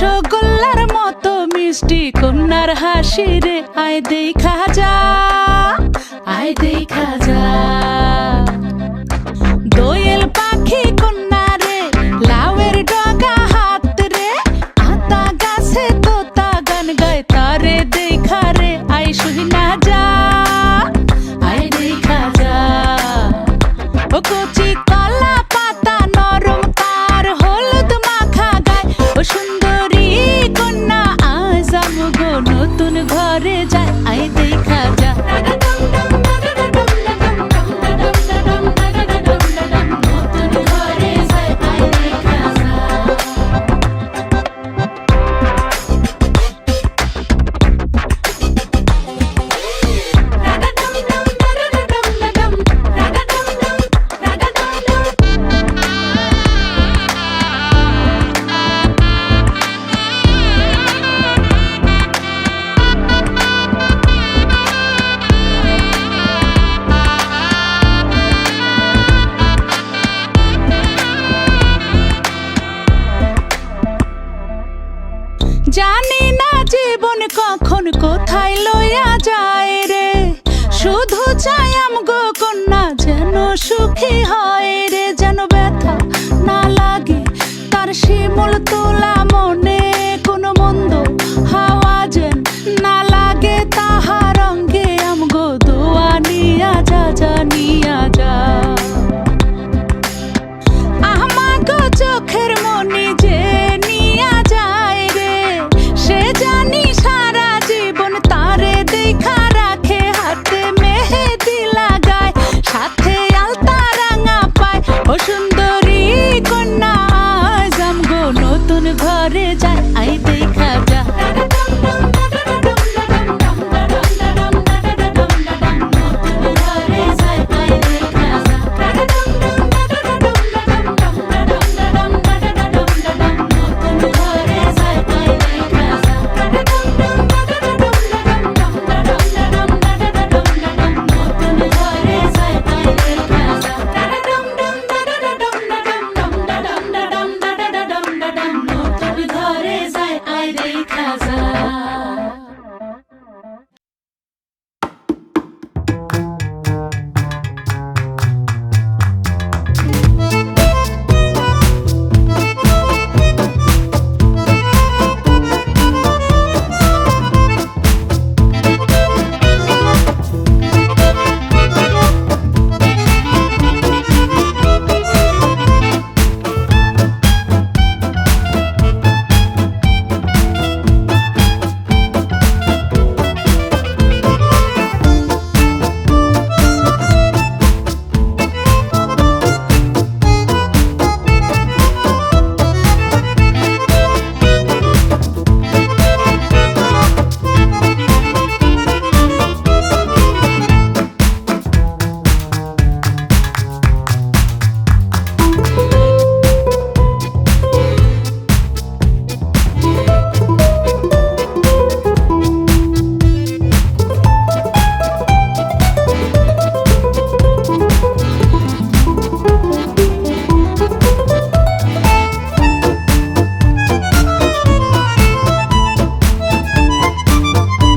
রসগোল্লার মতো মিষ্টি কন্যার হাসি রে আয় দেখা যা, আয় দেখা যা। দোয়েল পাখি রে ডগা হাত রে গাছে গান তারে দেখা আমগো নতুন ঘরে যায় আই দেখা যা জীবন কখন কোথায় লইয়া যায় রে? শুধু চাই আমগো কন্যা যেন সুখী হয় রে, যেন ব্যথা না লাগে। তার শিমুল তোলা